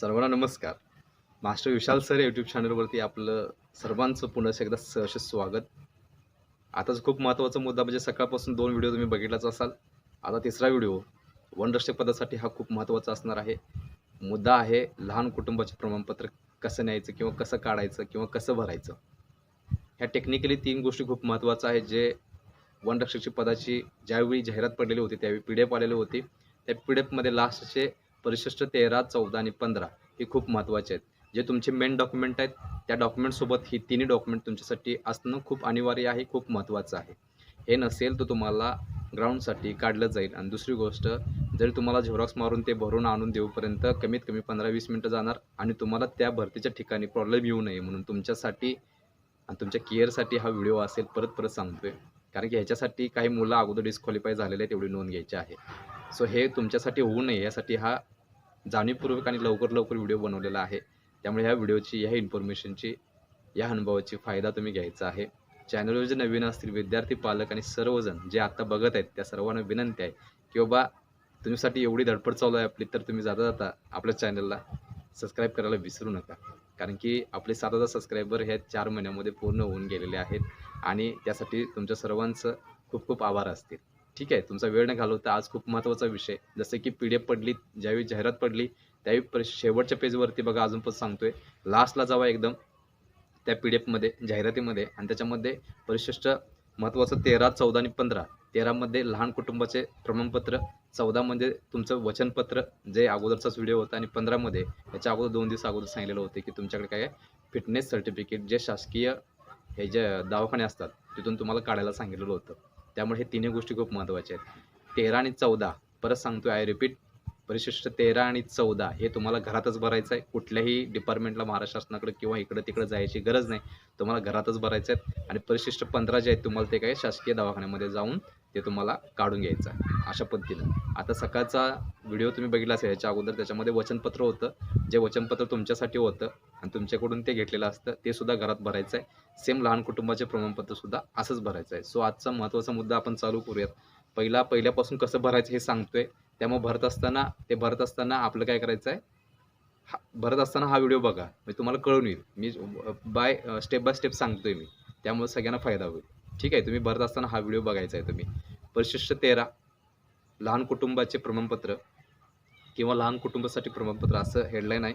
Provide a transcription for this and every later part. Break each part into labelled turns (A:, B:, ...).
A: सर्वांना नमस्कार. मास्टर विशाल sir YouTube चॅनलवरती आपलं सर्वांचं पुन्हा एकदा सहर्ष स्वागत. आताच खूप महत्त्वाचा मुद्दा म्हणजे सकाळपासून दोन व्हिडिओ तुम्ही बघितलाच असाल. आता तिसरा व्हिडिओ वनरक्षक पदासाठी हा खूप महत्त्वाचा असणार आहे. मुद्दा आहे लहान कुटुंबाचे प्रमाणपत्र कसं न्यायचं किंवा कसं काढायचं किंवा कसं भरायचं. ह्या टेक्निकली तीन गोष्टी खूप महत्त्वाच्या आहेत जे वनरक्षकची पदाची ज्यावेळी जाहिरात पडलेली होती त्यावेळी पी डी एफ आलेली होती. त्या पी डी एफमध्ये लास्टचे परिशिष्ट तेरा चौदा आणि पंधरा हे खूप महत्त्वाचे आहेत. जे तुमचे मेन डॉक्युमेंट आहेत त्या डॉक्युमेंटसोबत ही तिन्ही डॉक्युमेंट तुमच्यासाठी असणं खूप अनिवार्य आहे खूप महत्त्वाचं आहे. हे नसेल तर तुम्हाला ग्राउंडसाठी काढलं जाईल. आणि दुसरी गोष्ट जरी तुम्हाला झेरॉक्स मारून ते भरून आणून देऊपर्यंत कमीत कमी पंधरा वीस मिनटं जाणार आणि तुम्हाला त्या भरतीच्या ठिकाणी प्रॉब्लेम येऊ नये म्हणून तुमच्यासाठी आणि तुमच्या केअरसाठी हा व्हिडिओ असेल परत परत सांगतोय. कारण की ह्याच्यासाठी काही मुलं अगोदर डिस्क्वालिफाय झालेले आहेत एवढी नोंद घ्यायची आहे. सो हे तुमच्यासाठी होऊ नये. यासाठी हा जाणीवपूर्वक आणि लवकर लवकर व्हिडिओ बनवलेला आहे. त्यामुळे ह्या व्हिडिओची ह्या इन्फॉर्मेशनची या अनुभवाची फायदा तुम्ही घ्यायचा आहे. चॅनलवर जे नवीन असतील विद्यार्थी पालक आणि सर्वजण जे आत्ता बघत आहेत त्या सर्वांना विनंती आहे की बाबा तुमच्यासाठी एवढी धडपड चालू आहे आपली तर तुम्ही जाता जाता आपल्या चॅनलला सबस्क्राईब करायला विसरू नका. कारण की आपले सात हजार सबस्क्रायबर हे चार महिन्यामध्ये पूर्ण होऊन गेलेले आहेत. आणि त्यासाठी तुमच्या सर्वांचं खूप खूप आभार असतील. ठीक आहे तुमचा वेळ न घालवता आज खूप महत्त्वाचा विषय जसं की पी डी एफ पडली ज्यावेळी जाहिरात पडली त्यावेळी पर शेवटच्या पेजवरती बघा अजून पण सांगतोय. लास्टला जावा एकदम त्या पी डी एफमध्ये जाहिरातीमध्ये. आणि त्याच्यामध्ये परिशिष्ट महत्त्वाचं तेरा चौदा आणि पंधरा. तेरामध्ये लहान कुटुंबाचे प्रमाणपत्र चौदामध्ये म्हणजे तुमचं वचनपत्र जे अगोदरचाच व्हिडिओ होता. आणि पंधरामध्ये याच्या अगोदर दोन दिवस अगोदर सांगितलेलं होते की तुमच्याकडे काय आहे? फिटनेस सर्टिफिकेट जे शासकीय हे जे दवाखाने असतात तिथून तुम्हाला काढायला सांगितलेलं होतं. त्यामुळे हे तिन्ही गोष्टी खूप महत्त्वाच्या आहेत. तेरा आणि चौदा परत सांगतो आय रिपीट परिशिष्ट तेरा आणि चौदा हे तुम्हाला घरातच भरायचं आहे. कुठल्याही डिपार्टमेंटला महाराष्ट्र शासनाकडे किंवा इकडं तिकडं जायची गरज नाही. तुम्हाला घरातच भरायचं आहे आणि परिशिष्ट पंधरा जे आहेत तुम्हाला ते काय शासकीय दवाखान्यामध्ये जाऊन ते तुम्हाला काढून घ्यायचं आहे अशा पद्धतीनं. आता सकाळचा व्हिडिओ तुम्ही बघितला असेल याच्या अगोदर त्याच्यामध्ये वचनपत्र होतं. जे वचनपत्र तुमच्यासाठी होतं आणि तुमच्याकडून ते घेतलेलं असतं ते सुद्धा घरात भरायचं आहे. सेम लहान कुटुंबाचे प्रमाणपत्र सुद्धा असंच भरायचं आहे. सो आजचा महत्त्वाचा मुद्दा आपण चालू करूयात. पहिला पहिल्यापासून कसं भरायचं हे सांगतोय. त्यामुळे भरत असताना ते भरत असताना आपलं काय करायचं आहे? हा भरत असताना हा व्हिडिओ बघा. म्हणजे तुम्हाला कळून येईल. मी बाय स्टेप बाय स्टेप सांगतोय मी. त्यामुळे सगळ्यांना फायदा होईल. ठीक आहे? तुम्ही भरत असताना हा व्हिडिओ बघायचा आहे तुम्ही. परिशिष्ट तेरा लहान कुटुंबाचे प्रमाणपत्र किंवा लहान कुटुंबासाठी प्रमाणपत्र असं हेडलाईन आहे.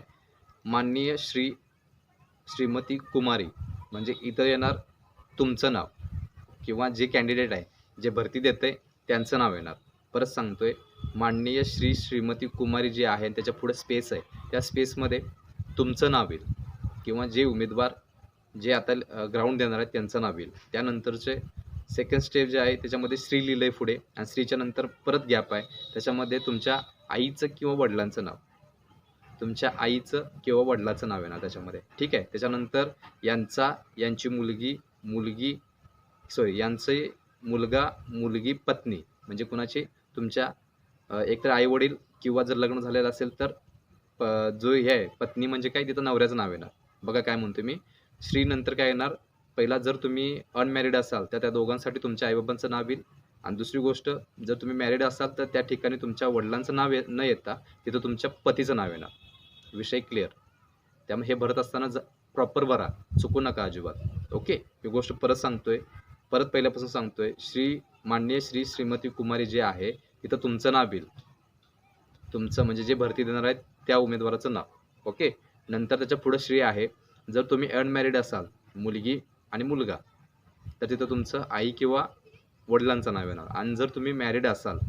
A: माननीय श्री श्रीमती कुमारी. म्हणजे इथं येणार तुमचं नाव किंवा जे कॅन्डिडेट आहे जे भरती देते त्यांचं नाव येणार. परत सांगतोय माननीय श्री श्रीमती कुमारी जे आहे त्याच्या पुढे स्पेस आहे. त्या स्पेसमध्ये तुमचं नाव येईल किंवा जे उमेदवार जे आता ग्राउंड देणार आहेत त्यांचं नाव येईल. त्यानंतरचे सेकंड स्टेप जे आहे त्याच्यामध्ये स्त्री लिहिलं आहे पुढे आणि श्रीच्या नंतर परत गॅप आहे. त्याच्यामध्ये तुमच्या आईचं किंवा वडिलांचं नाव. तुमच्या आईचं किंवा वडिलाचं नाव येणार त्याच्यामध्ये. ठीक आहे? त्याच्यानंतर यांचा यांची मुलगी मुलगी सॉरी यांचे मुलगा मुलगी पत्नी म्हणजे कुणाची? तुमच्या एकतर आई वडील किंवा जर लग्न झालेलं असेल तर प जो हे आहे पत्नी म्हणजे काय? तिथं नवऱ्याचं नाव येणार बघा काय म्हणतो मी. श्री नंतर काय येणार? पहिला जर तुम्ही अनमॅरिड असाल तर त्या दोघांसाठी तुमच्या आईबाबांचं नाव येईल. आणि दुसरी गोष्ट जर तुम्ही मॅरिड असाल तर त्या ठिकाणी तुमच्या वडिलांचं नाव ये न येता तिथं तुमच्या पतीचं नाव येणार. विषय क्लिअर त्यामुळे हे भरत असताना ज प्रॉपर भरा. चुकू नका अजिबात. ओके ही गोष्ट परत सांगतोय. परत पहिल्यापासून सांगतोय. श्री माननीय श्री श्रीमती कुमारी जे आहे तिथं तुमचं नाव येईल. तुमचं म्हणजे जे भरती देणार आहेत त्या उमेदवाराचं नाव. ओके नंतर त्याच्या पुढं श्री आहे. जर तुम्ही अनमॅरिड असाल मुलगी आणि मुलगा तर तिथं तुमचं आई किंवा वडिलांचं नाव येणार. आणि जर तुम्ही मॅरिड असाल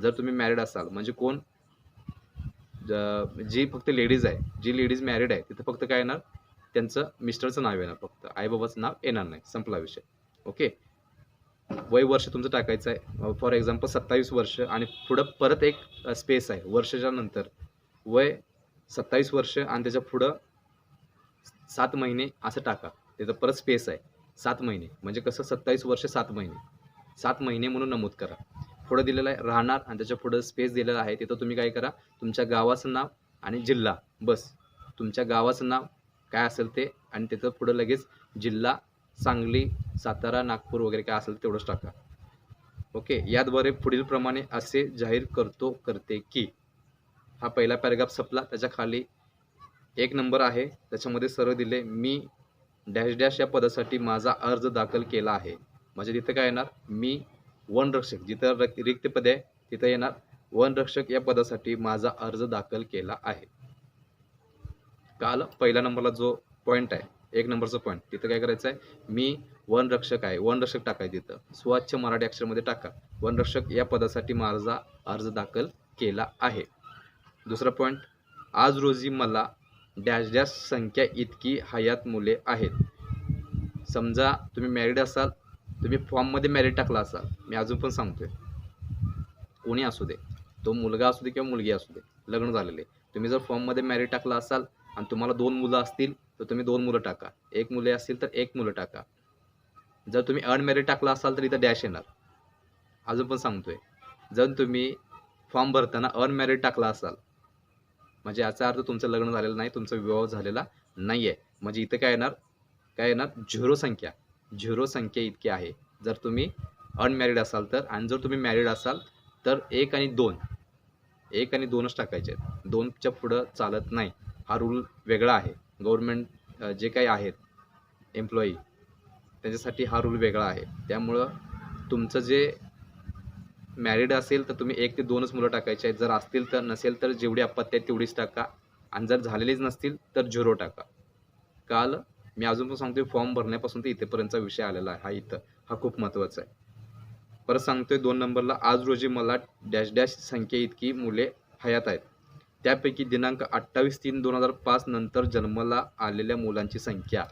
A: जर तुम्ही मॅरिड असाल म्हणजे कोण? जी फक्त लेडीज आहे जी लेडीज मॅरिड आहे तिथं फक्त काय येणार? त्यांचं मिस्टरचं नाव येणार फक्त. आईबाबाचं नाव येणार नाही. संपला विषय. ओके वय वर्ष तुमचं टाकायचं आहे. फॉर एक्झाम्पल सत्तावीस वर्ष आणि पुढं परत एक स्पेस आहे. वर्षाच्या नंतर. वय सत्तावीस वर्ष आणि त्याच्या पुढं सात महिने असं टाका. त्याचं परत स्पेस आहे. सात महिने. म्हणजे कसं? सत्तावीस वर्ष सात महिने. सात महिने म्हणून नमूद करा. पुढं दिलेलं आहे राहणार आणि त्याच्या पुढं स्पेस दिलेला आहे तिथं तुम्ही काय करा तुमच्या गावाचं नाव आणि जिल्हा बस. तुमच्या गावाचं नाव काय असेल ते आणि तिथं पुढं लगेच जिल्हा सांगली सातारा नागपूर वगैरे काय असेल तेवढंच टाका. ओके याद्वारे पुढील प्रमाणे असे जाहीर करतो करते की हा पहिला पॅराग्राफ संपला त्याच्याखाली एक नंबर आहे त्याच्यामध्ये सरळ दिले मी डॅश डॅश या पदासाठी माझा अर्ज दाखल केला आहे. म्हणजे तिथं काय येणार? मी वनरक्षक जिथं रिक्त पद आहे तिथं येणार. वनरक्षक या पदासाठी माझा अर्ज दाखल केला आहे. काल पहिल्या नंबरला जो पॉईंट आहे एक नंबरचा पॉईंट तिथं काय करायचं आहे? मी वनरक्षक आहे वनरक्षक टाकायचं तिथं. स्वच्छ मराठी अक्षरमध्ये टाका. वनरक्षक या पदासाठी माझा अर्ज दाखल केला आहे. दुसरा पॉईंट आज रोजी मला डॅश डॅश संख्या इतकी हयात मुले आहेत. समजा तुम्ही मॅरिड असाल तुम्ही फॉर्ममध्ये मॅरिट टाकला असाल मी अजून पण सांगतोय. कोणी असू दे तो मुलगा असू दे किंवा मुलगी असू दे लग्न झालेले तुम्ही जर फॉर्ममध्ये मॅरिट टाकला असाल आणि तुम्हाला दोन मुलं असतील तर तुम्ही दोन मुलं टाका. एक मुले असतील तर एक मुलं टाका. जर तुम्ही अनमॅरिड टाकला असाल तर इथं डॅश येणार. अजून पण सांगतोय. जर तुम्ही फॉर्म भरताना अनमॅरिड टाकला असाल म्हणजे याचा अर्थ तुमचं लग्न झालेलं नाही तुमचा विवाह झालेला नाही आहे म्हणजे इथं काय येणार? काय येणार? झिरो संख्या. झिरो संख्या इतकी आहे. जर तुम्ही अनमॅरिड असाल तर आणि जर तुम्ही मॅरिड असाल तर एक आणि दोन. एक आणि दोनच टाकायचे. आहेत दोनच्या पुढं चालत नाही. हा रूल वेगळा आहे. गव्हर्मेंट जे काही आहेत एम्प्लॉई त्याच्यासाठी हा रूल वेगळा आहे. त्यामुळं तुमचं जे मॅरिड असेल तर तुम्ही एक ते दोनच मुलं टाकायचे आहेत. जर असतील तर नसेल तर जेवढी अपत्य आहेत तेवढीच टाका. आणि जर झालेलीच नसतील तर झिरो टाका. काल मी अजून पण सांगतोय फॉर्म भरण्यापासून ते इथेपर्यंतचा विषय आलेला आहे. हा इथं हा खूप महत्त्वाचा आहे. परत सांगतोय दोन नंबरला आज रोजी मला डॅश डॅश संख्या इतकी मुले हयात आहेत. त्यापैकी दिनांक अठ्ठावीस तीन दोन हजार पाच नंतर जन्माला आलेल्या मुलांची संख्या.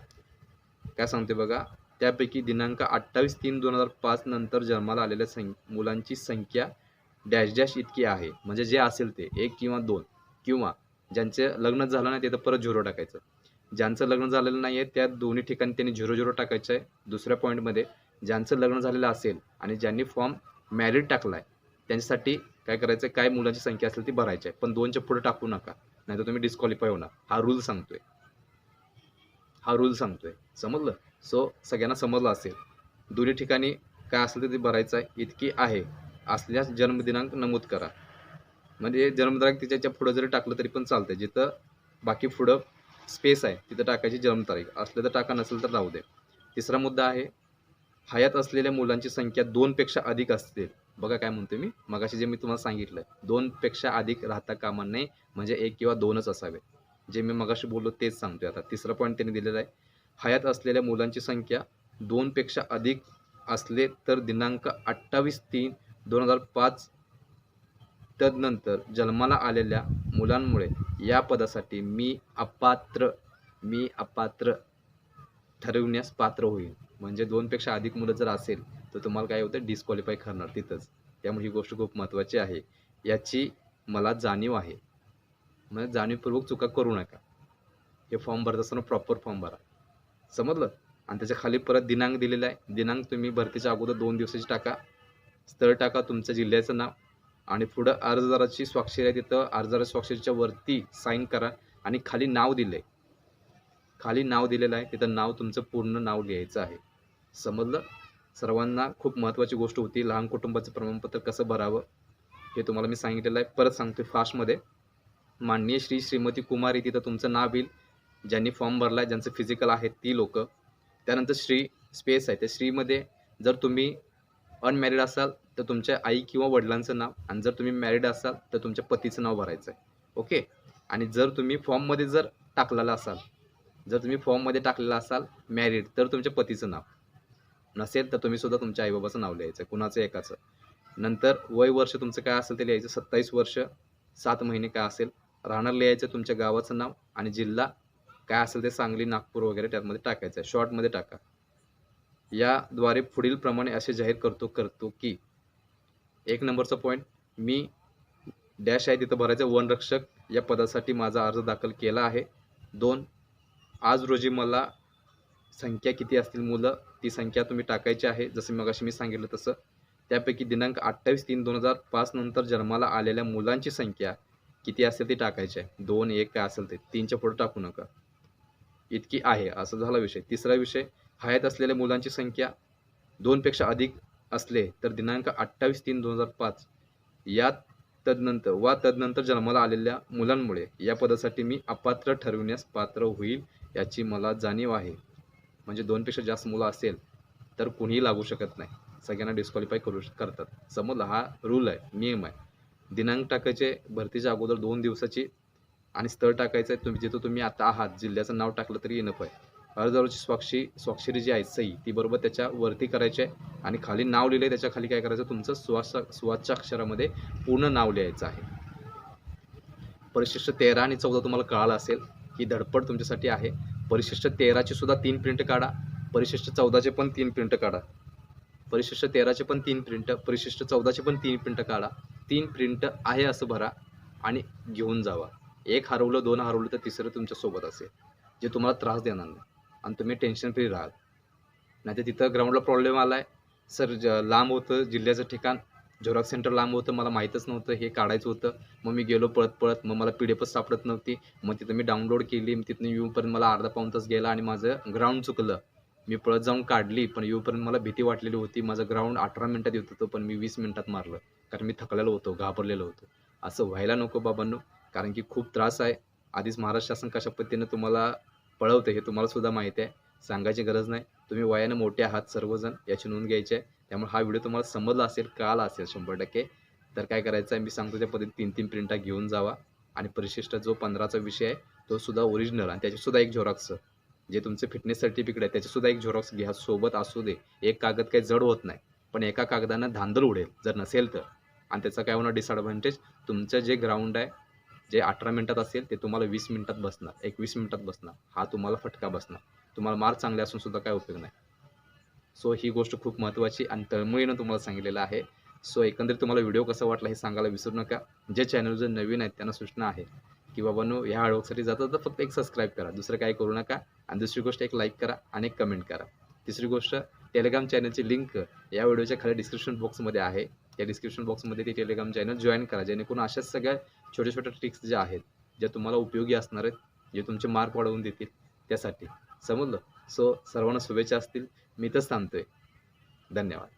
A: काय सांगते बघा त्यापैकी दिनांक अठ्ठावीस तीन दोन हजार पाच नंतर जन्माला आलेल्या सं मुलांची संख्या डॅश डॅश इतकी आहे. म्हणजे जे असेल ते एक किंवा दोन किंवा ज्यांचे लग्न झालं नाही ते तर परत झिरो टाकायचं. ज्यांचं लग्न झालेलं नाही आहे त्या दोन्ही ठिकाणी त्यांनी झिरो झिरो टाकायचं आहे दुसऱ्या पॉईंटमध्ये ज्यांचं लग्न झालेलं असेल आणि ज्यांनी फॉर्म मॅरिड टाकला आहे त्यांच्यासाठी काय करायचं काय मुलांची संख्या असेल ती भरायची आहे पण दोनच्या पुढे टाकू नका. नाहीतर तुम्ही डिस्क्वालिफाय होणार. हा रूल सांगतोय. हा रूल सांगतोय. समजलं? सो सगळ्यांना समजलं असेल. दोन्ही ठिकाणी काय असेल ते ते भरायचं आहे इतकी आहे. असल्यास जन्मदिनांक नमूद करा. म्हणजे जन्मदिनांक तिच्याच्या पुढं जरी टाकलं तरी पण चालतंय. जिथं बाकी पुढं स्पेस आहे तिथं टाकायची जन्मतारीख असलं तर टाका नसेल तर राहू दे. तिसरा मुद्दा आहे हयात असलेल्या मुलांची संख्या दोनपेक्षा अधिक असते. बघा काय म्हणतो मी. मगाशी जे मी तुम्हाला सांगितलं दोनपेक्षा अधिक राहता कामा नाही म्हणजे एक किंवा दोनच असावे. जे मी मगाशी बोललो तेच सांगतोय आता. तिसरा पॉईंट त्यांनी दिलेला आहे हयात असलेल्या मुलांची संख्या दोनपेक्षा अधिक असले तर दिनांक अठ्ठावीस तीन दोन हजार पाच तदनंतर जन्माला आलेल्या मुलांमुळे या पदासाठी मी अपात्र मी अपात्र ठरविण्यास पात्र होईल म्हणजे दोनपेक्षा अधिक मुलं जर असेल तर तुम्हाला काय होतं? डिस्क्वालिफाय करणार तिथंच. त्यामुळे ही गोष्ट खूप महत्त्वाची आहे. याची मला जाणीव आहे. म्हणजे जाणीवपूर्वक चुका करू नका. हे फॉर्म भरत असताना प्रॉपर फॉर्म भरा. समजलं? आणि त्याच्याखाली परत दिनांक दिलेला आहे. दिनांक तुम्ही भरतीच्या अगोदर दोन दिवसाची टाका. स्थळ टाका तुमचं जिल्ह्याचं नाव. आणि पुढं अर्जदाराची स्वाक्षरी आहे तिथं. अर्जदाराच्या स्वाक्षरीच्या वरती साईन करा आणि खाली नाव दिलं. आहे खाली नाव दिलेलं आहे. तिथं नाव तुमचं पूर्ण नाव लिहायचं आहे. समजलं? सर्वांना खूप महत्त्वाची गोष्ट होती. लहान कुटुंबाचं प्रमाणपत्र कसं भरावं हे तुम्हाला मी सांगितलेलं आहे. परत सांगतो फास्टमध्ये. माननीय श्री श्रीमती कुमारी तिथं तुमचं नाव येईल. ज्यांनी फॉर्म भरला आहे ज्यांचं फिजिकल आहे ती लोक. त्यानंतर श्री स्पेस आहे. त्या श्रीमध्ये जर तुम्ही अनमॅरिड असाल तर तुमच्या आई किंवा वडिलांचं नाव आणि जर तुम्ही मॅरिड असाल तर तुमच्या पतीचं नाव भरायचं आहे ओके? आणि जर तुम्ही फॉर्ममध्ये जर टाकलेला असाल जर तुम्ही फॉर्ममध्ये टाकलेला असाल मॅरिड तर तुमच्या पतीचं नाव. नसेल तर तुम्ही सुद्धा तुमच्या आईबाबाचं नाव लिहायचं आहे कुणाचं एकाचं. नंतर वय वर्ष तुमचं काय असेल ते लिहायचं सत्तावीस वर्ष सात महिने काय असेल राहणार लिहायचं तुमच्या गावाचं नाव आणि जिल्हा काय असेल ते सांगली नागपूर वगैरे त्यामध्ये टाकायचं आहे. शॉर्टमध्ये टाका. याद्वारे पुढील प्रमाणे असे जाहीर करतो करतो की एक नंबरचा पॉईंट मी डॅश आहे तिथं भरायचं. वनरक्षक या पदासाठी माझा अर्ज दाखल केला आहे. दोन आज रोजी मला संख्या किती असतील मुलं? ती संख्या तुम्ही टाकायची आहे. जसं मगाशी मी सांगितलं तसं. त्यापैकी दिनांक अठ्ठावीस तीन दोन हजार पाच नंतर जन्माला आलेल्या मुलांची संख्या किती असेल ती टाकायची आहे. दोन एक काय असेल ते. तीनच्या पुढे टाकू नका. इतकी आहे. असा झाला विषय. तिसरा विषय हयात असलेल्या मुलांची संख्या दोनपेक्षा अधिक असले तर दिनांक अठ्ठावीस तीन दोन हजार पाच या तदनंतर वा तदनंतर जन्माला आलेल्या मुलांमुळे या पदासाठी मी अपात्र ठरविण्यास पात्र होईल याची मला जाणीव आहे. म्हणजे दोनपेक्षा जास्त मुलं असेल तर कुणीही लागू शकत नाही. सगळ्यांना डिस्क्वालिफाय करू करतात. समजलं? हा रूल आहे नियम आहे. दिनांक टाकायचे भरतीच्या अगोदर दोन दिवसाची आणि स्थळ टाकायचं आहे तुम्ही जिथं तुम्ही आता आहात जिल्ह्याचं नाव टाकलं तरी येणं पाहिजे अर्जावरची स्वाक्षी स्वाक्षरी जी आहे सई ती बरोबर त्याच्या वरती करायची आहे. आणि खाली नाव लिहिलं आहे त्याच्याखाली काय करायचं? तुमचं सुवास सुवाच्या अक्षरामध्ये पूर्ण नाव लिहायचं आहे. परिशिष्ट तेरा आणि चौदा तुम्हाला कळालं असेल ही धडपड तुमच्यासाठी आहे. परिशिष्ट तेराची सुद्धा तीन प्रिंट काढा. परिशिष्ट चौदाचे पण तीन प्रिंट काढा. परिशिष्ट तेराचे पण तीन प्रिंट परिशिष्ट चौदाचे पण तीन प्रिंट काढा. तीन प्रिंट आहे असं भरा आणि घेऊन जावा. एक हरवलं दोन हरवलं तर तिसरं तुमच्यासोबत असेल जे तुम्हाला त्रास देणार नाही. आणि तुम्ही टेन्शन फ्री राहाल. नाही तर तिथं ग्राउंडला प्रॉब्लेम आला आहे सर ज लांब होतं जिल्ह्याचं ठिकाण झेरॉक्स सेंटर लांब होतं मला माहीतच नव्हतं हे काढायचं होतं. मग मी गेलो पळत पळत मग मला पी डी एफच सापडत नव्हती. मग तिथं मी डाउनलोड केली मग येऊपर्यंत मला अर्धा पाऊण तास गेला आणि माझं ग्राउंड चुकलं. मी पळत जाऊन काढली पण येऊपर्यंत मला भीती वाटलेली होती. माझं ग्राउंड अठरा मिनटात येत होतं पण मी वीस मिनटात मारलं. कारण मी थकलेलो होतो घाबरलेलो होतो. असं व्हायला नको बाबांनो कारण की खूप त्रास आहे. आधीच महाराष्ट्र शासन कशा पद्धतीनं तुम्हाला पळवतं हे तुम्हाला सुद्धा माहिती आहे. सांगायची गरज नाही. तुम्ही वयानं मोठे आहात सर्वजण याची नोंद घ्यायची आहे. त्यामुळे हा व्हिडिओ तुम्हाला समजला असेल कळाला असेल शंभर टक्के. तर काय करायचं आहे मी सांगतो त्या पद्धतीने तीन तीन प्रिंटा घेऊन जावा. आणि परिशिष्ट जो पंधराचा विषय आहे तो सुद्धा ओरिजिनल आणि त्याचीसुद्धा एक झेरॉक्स जे तुमचं फिटनेस सर्टिफिकेट आहे त्याचीसुद्धा एक झेरॉक्स घ्या. सोबत असू दे. एक कागद काही जड होत नाही. पण एका कागदानं धांदल उडेल जर नसेल तर. आणि त्याचा काय होणार डिसअडव्हान्टेज तुमचं जे ग्राउंड आहे जे अठरा मिनिटात असेल ते तुम्हाला वीस मिनिटात बसणार. एकवीस मिनिटात बसणार. हा तुम्हाला फटका बसणार. तुम्हाला मार्क चांगले असून सुद्धा काय उपयोग नाही. सो ही गोष्ट खूप महत्त्वाची आणि तळमळीनं तुम्हाला सांगितलेलं आहे. सो एकंदरीत तुम्हाला व्हिडिओ कसा वाटला हे सांगायला विसरू नका. जे चॅनल जर नवीन आहेत त्यांना सूचना आहे की बाबांनो ह्या हळवसाठी जातात तर फक्त एक सबस्क्राईब करा. दुसरं काय करू नका आणि दुसरी गोष्ट एक लाईक करा आणि एक कमेंट करा. तिसरी गोष्ट टेलिग्राम चॅनलची लिंक या व्हिडिओच्या खाली डिस्क्रिप्शन बॉक्समध्ये आहे. त्या डिस्क्रिप्शन बॉक्समध्ये ते टेलिग्राम चॅनल जॉईन करा. जेणेकरून अशाच सगळ्या छोट्या छोट्या ट्रिक्स ज्या आहेत ज्या तुम्हाला उपयोगी असणार आहेत जे तुमचे मार्क वाढवून देतील त्यासाठी. समजलं? सो सर्वांना शुभेच्छा असतील. मी तर थांबतोय. धन्यवाद.